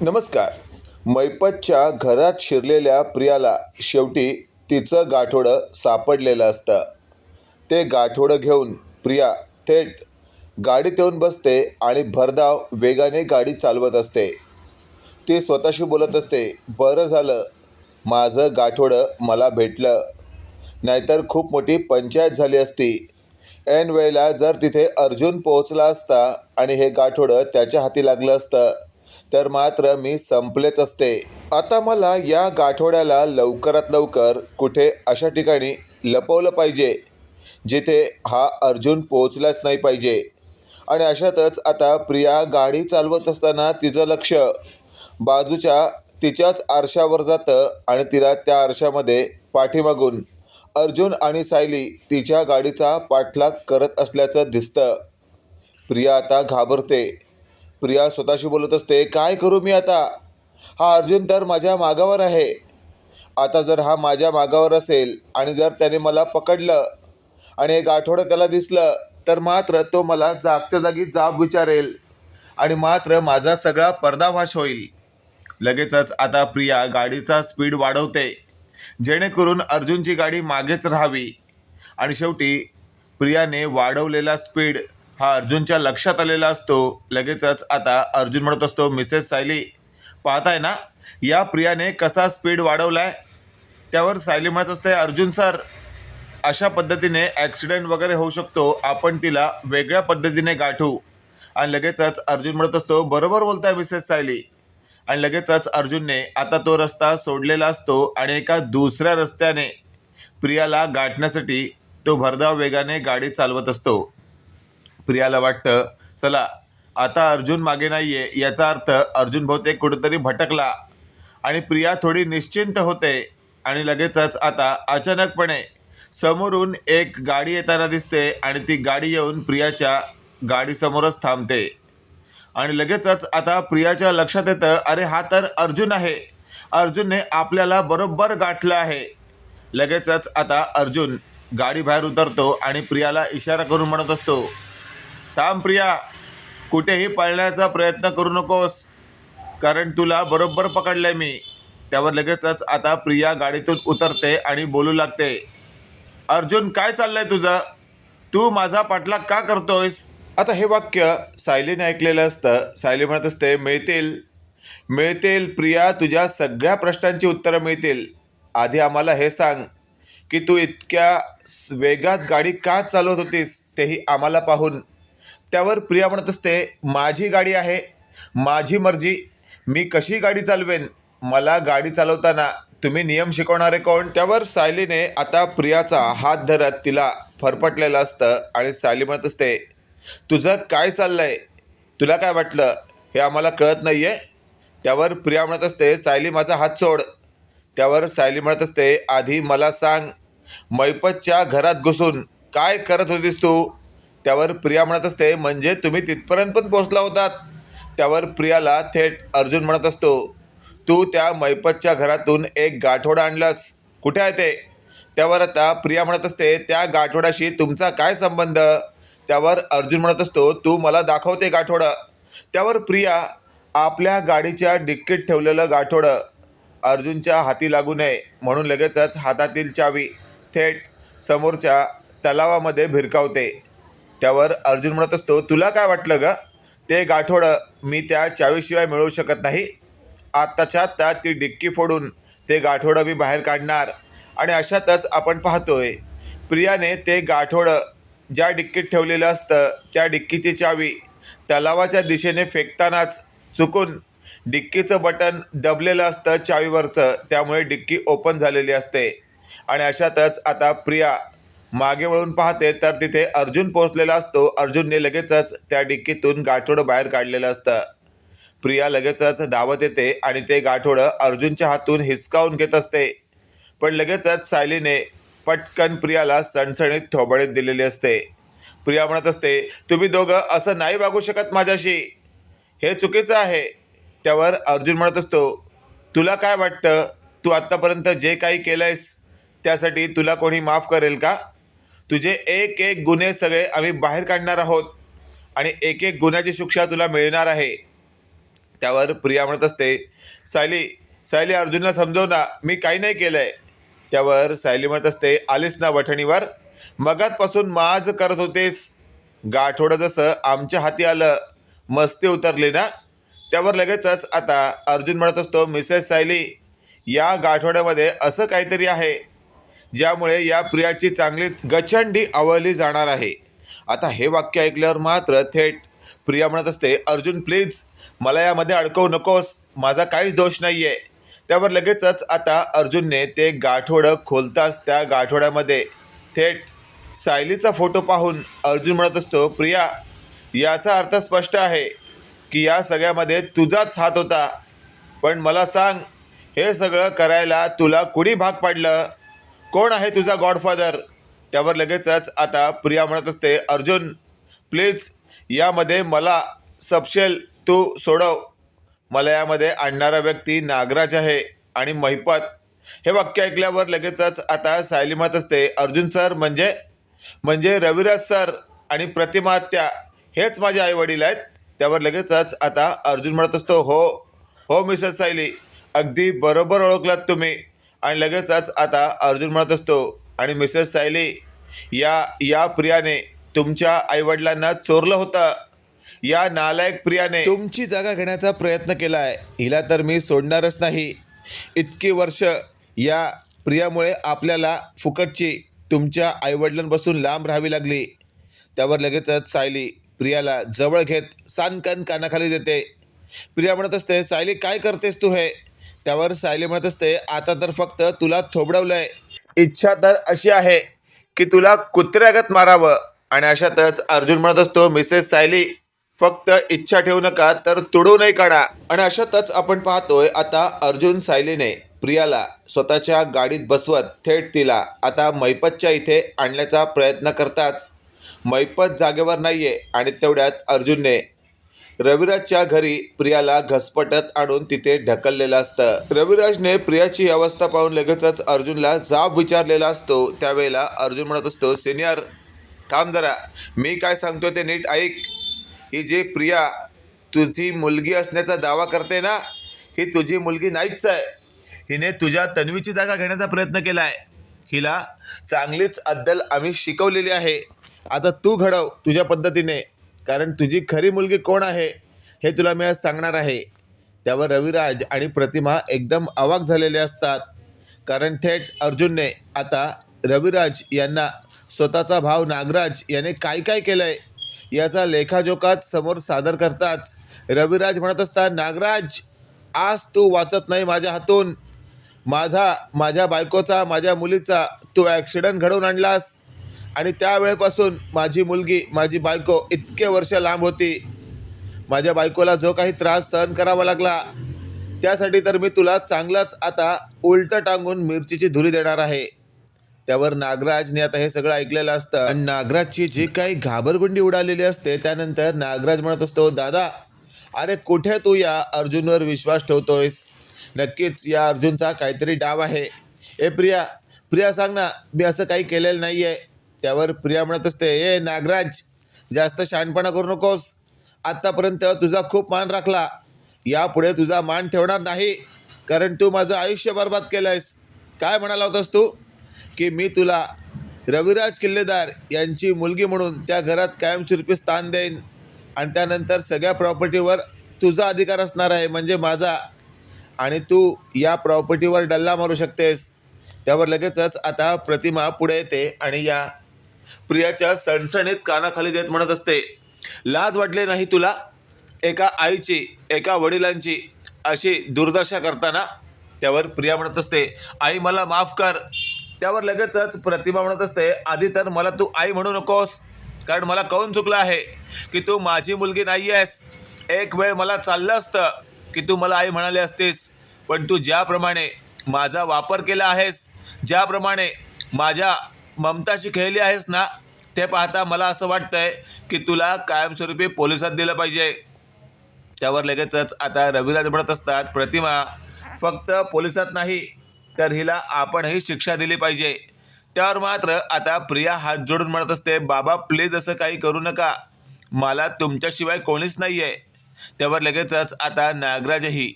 नमस्कार. मैपतच्या घरात शिरलेल्या प्रियाला शेवटी तिचं गाठोडं सापडलेलं असतं. ते गाठोडं घेऊन प्रिया थेट गाडीत येऊन बसते आणि भरधाव वेगाने गाडी चालवत असते. ती स्वतःशी बोलत असते बरं झालं माझं गाठोडं मला भेटलं. नाहीतर खूप मोठी पंचायत झाली असती. ऐन वेळेला जर तिथे अर्जुन पोहोचला असता आणि हे गाठोडं त्याच्या हाती लागलं असतं तर मात्र मी संपलेच असते. आता मला या गाठोड्याला लवकरात लवकर कुठे अशा ठिकाणी लपवलं पाहिजे जिथे हा अर्जुन पोहोचलाच नाही पाहिजे. आणि अशातच आता प्रिया गाडी चालवत असताना तिचं लक्ष बाजूच्या तिच्याच आरशावर जातं आणि तिला त्या आरशामध्ये पाठीमागून अर्जुन आणि सायली तिच्या गाडीचा पाठलाग करत असल्याचं दिसतं. प्रिया आता घाबरते. प्रिया स्वतःशी बोलत असते काय करू मी आता? हा अर्जुन तर माझ्या मागावर आहे. आता जर हा माझ्या मागावर असेल आणि जर त्याने मला पकडलं आणि एक आठवडं त्याला दिसलं तर मात्र तो मला जागच्या जागी जाब विचारेल आणि मात्र माझा सगळा पर्दाफाश होईल. लगेचच आता प्रिया गाडीचा स्पीड वाढवते जेणेकरून अर्जुनची गाडी मागेच राहावी. आणि शेवटी प्रियाने वाढवलेला स्पीड हा अर्जुनच्या लक्षात आलेला असतो. लगेचच आता अर्जुन म्हणत असतो मिसेस सायली पाहताय ना? या प्रियाने कसा स्पीड वाढवलाय? त्यावर सायली म्हणत असते अर्जुन सर अशा पद्धतीने ॲक्सिडेंट वगैरे होऊ शकतो. आपण तिला वेगळ्या पद्धतीने गाठू. आणि लगेचच अर्जुन म्हणत असतो बरोबर बोलताय मिसेस सायली. आणि लगेचच अर्जुनने आता तो रस्ता सोडलेला असतो आणि एका दुसऱ्या रस्त्याने प्रियाला गाठण्यासाठी तो भरधाव वेगाने गाडी चालवत असतो. प्रियाला वाटतं चला आता अर्जुन मागे नाही आहे याचा अर्थ अर्जुन बहुतेक कुठेतरी भटकला आणि प्रिया थोडी निश्चिंत होते आणि लगेचच आता अचानकपणे समोरून एक गाडी येताना दिसते आणि ती गाडी येऊन प्रियाच्या गाडीसमोरच थांबते. आणि लगेचच आता प्रियाच्या लक्षात येतं अरे हा तर अर्जुन आहे. अर्जुनने आपल्याला बरोबर गाठलं आहे. लगेचच आता अर्जुन गाडी बाहेर उतरतो आणि प्रियाला इशारा करून म्हणत असतो थांब प्रिया. कुठेही पळण्याचा प्रयत्न करू नकोस. कारण तुला बरोबर पकडलंय मी. त्यावर लगेचच आता प्रिया गाडीतून उतरते आणि बोलू लागते. अर्जुन काय चाललंय तुझं? तू माझा पाठलाग का करतोयस? आता हे वाक्य सायलीने ऐकलेलं असतं. सायली म्हणत असते मिळतील. मिळतील प्रिया तुझ्या सगळ्या प्रश्नांची उत्तरं मिळतील. आधी आम्हाला हे सांग की तू इतक्या वेगात गाडी का चालवत होतीस तेही आम्हाला पाहून. त्यावर प्रिया म्हणत असते माझी गाडी आहे माझी मर्जी मी कशी गाडी चालवेन? मला गाडी चालवताना तुम्ही नियम शिकवणारे कोण? त्यावर सायलीने आता प्रियाचा हात धरत तिला फरफटलेलं असतं आणि सायली म्हणत असते तुझं काय चाललंय? तुला काय वाटलं? हे आम्हाला कळत नाही आहे त्यावर प्रिया म्हणत असते सायली माझा हात सोड. त्यावर सायली म्हणत असते आधी मला सांग मैपतच्या घरात घुसून काय करत होतीस तू? त्यावर प्रिया म्हणत असते म्हणजे तुम्ही तिथपर्यंत पण पोहोचला होतात. त्यावर प्रियाला थेट अर्जुन म्हणत असतो तू त्या मैपतच्या घरातून एक गाठोडा आणलास. कुठे आहे ते? त्यावर आता प्रिया म्हणत असते त्या गाठोड्याशी तुमचा काय संबंध? त्यावर अर्जुन म्हणत असतो तू मला दाखवते गाठोडं. त्यावर प्रिया आपल्या गाडीच्या डिक्कीत ठेवलेलं गाठोडं अर्जुनच्या हाती लागू नये म्हणून लगेचच हातातील चावी थेट समोरच्या तलावामध्ये भिरकावते. त्यावर अर्जुन म्हणत असतो तुला काय वाटलं ग? ते गाठोडं मी त्या चावीशिवाय मिळवू शकत नाही. आत्ताच्या आत्ता ती डिक्की फोडून ते गाठोडं मी बाहेर काढणार. आणि अशातच आपण पाहतोय प्रियाने ते गाठोडं ज्या डिक्कीत ठेवलेलं असतं त्या डिक्कीची चावी तलावाच्या दिशेने फेकतानाच चुकून डिक्कीचं बटन दबलेलं असतं चावीवरचं त्यामुळे डिक्की ओपन झालेली असते. आणि अशातच आता प्रिया मागे वळून पाहते तर तिथे अर्जुन पोहोचलेला असतो. अर्जुनने लगेचच त्या डिक्कीतून गाठोडं बाहेर काढलेलं असतं. प्रिया लगेचच धावत येते आणि ते गाठोडं अर्जुनच्या हातून हिसकावून घेत असते. पण लगेचच सायलीने पटकन प्रियाला सणसणीत थोबडीत दिलेली असते. प्रिया म्हणत असते तुम्ही दोघं असं नाही वागू शकत माझ्याशी. हे चुकीचं आहे. त्यावर अर्जुन म्हणत असतो तुला काय वाटतं? तू आत्तापर्यंत जे काही केलं आहेस त्यासाठी तुला कोणी माफ करेल का? तुझे एक एक गुन्हे सगळे आम्ही बाहेर काढणार आहोत आणि एक एक गुन्ह्याची शिक्षा तुला मिळणार आहे. त्यावर प्रिया म्हणत असते सायली सायली अर्जुनला समजव ना मी काही नाही केलंय. त्यावर सायली म्हणत असते आलीस ना वठणीवर? मगातपासून माज करत होतेस. गाठोडं जसं आमच्या हाती आलं मस्ती उतरली ना? त्यावर लगेचच आता अर्जुन म्हणत असतो मिसेस सायली या गाठोड्यामध्ये असं काहीतरी आहे. ज्यामुळे या प्रियाची चांगलीच गचंडी आवळली जाणार आहे. आता हे वाक्य ऐकल्यावर मात्र थेट प्रिया म्हणत असते अर्जुन प्लीज मला यामध्ये अडकवू नकोस. माझा काहीच दोष नाही आहे त्यावर लगेचच आता अर्जुनने ते गाठोडं खोलताच त्या गाठोड्यामध्ये थेट सायलीचा फोटो पाहून अर्जुन म्हणत असतो प्रिया याचा अर्थ स्पष्ट आहे की या सगळ्यामध्ये तुझाच हात होता. पण मला सांग हे सगळं करायला तुला कुणी भाग पाडलं? कोण आहे तुझा गॉडफादर त्यावर लगेचच आता प्रिया म्हणत असते अर्जुन प्लीज यामध्ये मला सपशेल तू सोडव. मला यामध्ये आणणारा व्यक्ती नागराज आहे आणि महिपत. हे वाक्य ऐकल्यावर लगेचच आता सायली म्हणत असते अर्जुन सर म्हणजे? म्हणजे रविराज सर आणि प्रतिमाहत्या हेच माझे आई वडील आहेत. त्यावर लगेचच आता अर्जुन म्हणत असतो हो हो मिसेस सायली. अगदी बरोबर ओळखलात तुम्ही. आणि लगेचच आता अर्जुन म्हणत असतो आणि मिसेस सायली या या प्रियाने तुमच्या आईवडिलांना चोरलं होतं. या नालायक प्रियाने तुमची जागा घेण्याचा प्रयत्न केला आहे हिला तर मी सोडणारच नाही. इतकी वर्ष या प्रियामुळे आपल्याला फुकटची तुमच्या आईवडिलांपासून लांब राहावी लागली. त्यावर लगेचच सायली प्रियाला जवळ घेत सानकन कानाखाली देते. प्रिया म्हणत असते सायली काय करतेस तू हे? त्यावर सायली म्हणत असते आता तर फक्त तुला थोबडवलंय. इच्छा तर अशी आहे की तुला कुत्र्यागत मारावं. आणि अशातच अर्जुन म्हणत असतो मिसेस सायली फक्त इच्छा ठेवू नका तर तुडवूनही काढा. आणि अशातच आपण पाहतोय आता अर्जुन सायलीने प्रियाला स्वतःच्या गाडीत बसवत थेट तिला. आता मैपतच्या इथे आणण्याचा प्रयत्न करताच मैपत जागेवर नाहीये आणि तेवढ्यात अर्जुनने रविराजच्या घरी प्रियाला घसपटत आणून तिथे ढकललेलं असतं. रविराजने प्रियाची ही अवस्था पाहून लगेचच अर्जुनला जाब विचारलेला असतो. त्यावेळेला अर्जुन म्हणत असतो सिनियर थांब जरा. मी काय सांगतो ते नीट ऐक. ही जी प्रिया तुझी मुलगी असण्याचा दावा करते ना ही तुझी मुलगी नाहीच आहे. हिने तुझ्या तन्वीची जागा घेण्याचा प्रयत्न केला आहे हिला चांगलीच अद्दल आम्ही शिकवलेली आहे. आता तू घडव तुझ्या पद्धतीने. कारण तुझी खरी मुलगी कोण आहे हे तुला मी आज सांगणार आहे. त्यावर रविराज आणि प्रतिमा एकदम अवाक झालेले असतात. कारण थेट अर्जुनने आता रविराज यांना स्वतःचा भाव नागराज याने काय काय केलंय याचा लेखाजोखाच समोर सादर करताच रविराज म्हणत असता नागराज आज तू वाचत नाही माझ्या हातून. माझा माझ्या बायकोचा माझ्या मुलीचा तू ॲक्सिडंट घडवून आणलास. आणि त्यावेळेपासून माझी मुलगी माझी बायको इत इतके वर्ष लांब होती. माझ्या बायकोला जो काही त्रास सहन करावा लागला त्यासाठी तर मी तुला चांगलाच आता उलटं टांगून मिरचीची धुरी देणार आहे. त्यावर नागराजने आता हे सगळं ऐकलेलं असतं. आणि नागराजची जी काही घाबरगुंडी उडालेली असते त्यानंतर नागराज म्हणत असतो दादा अरे कुठे तू या अर्जुनवर विश्वास ठेवतोयस? नक्कीच या अर्जुनचा काहीतरी डाव आहे. ए प्रिया प्रिया सांग ना मी असं काही केलेलं नाही आहे त्यावर प्रिया म्हणत असते ए नागराज जास्त शहाणपणा करू नकोस. आत्तापर्यंत तुझा खूप मान राखला. यापुढे तुझा मान ठेवणार नाही. कारण तू माझं आयुष्य बर्बाद केलं आहेस काय म्हणाला होतास तू? की मी तुला रविराज किल्लेदार यांची मुलगी म्हणून त्या घरात कायमस्वरूपी स्थान देईन. आणि त्यानंतर सगळ्या प्रॉपर्टीवर तुझा अधिकार असणार आहे म्हणजे माझा. आणि तू या प्रॉपर्टीवर डल्ला मारू शकतेस. त्यावर लगेचच आता प्रतिमा पुढे येते आणि या प्रियाच्या सणसणीत कानाखाली देत म्हणत असते लाज वाटले नाही तुला? एका आईची एका वडिलांची अशी दुर्दशा करताना? त्यावर प्रिया म्हणत असते आई मला माफ कर. त्यावर लगेचच प्रतिमा म्हणत असते आधी तर मला तू आई म्हणू नकोस कारण मला कळून चुकलं आहे की तू माझी मुलगी नाही आहेस? एक वेळ मला चाललं असतं की तू मला आई म्हणाली असतीस पण तू ज्याप्रमाणे माझा वापर केला आहेस ज्याप्रमाणे माझ्या ममताशी खेळली आहेस ना ते पाहता मला असं वाटतंय की तुला कायमस्वरूपी पोलिसात दिलं पाहिजे. त्यावर लगेचच आता रविराज म्हणत असतात प्रतिमा. फक्त पोलिसात नाही तर हिला आपणही शिक्षा दिली पाहिजे. त्यावर मात्र आता प्रिया हात जोडून म्हणत असते बाबा प्लीज असं काही करू नका. मला तुमच्याशिवाय कोणीच नाही आहे त्यावर लगेचच आता नागराजही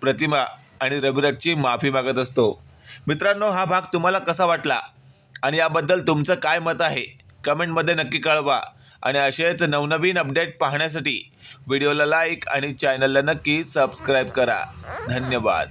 प्रतिमा आणि रविराजची माफी मागत असतो. मित्रांनो हा भाग तुम्हाला कसा वाटला? आणि याबद्दल तुमचं काय मत आहे? कमेंटमध्ये नक्की कळवा. आणि असेच नवनवीन अपडेट पाहण्यासाठी व्हिडिओला लाईक आणि चॅनलला नक्की सबस्क्राईब करा. धन्यवाद.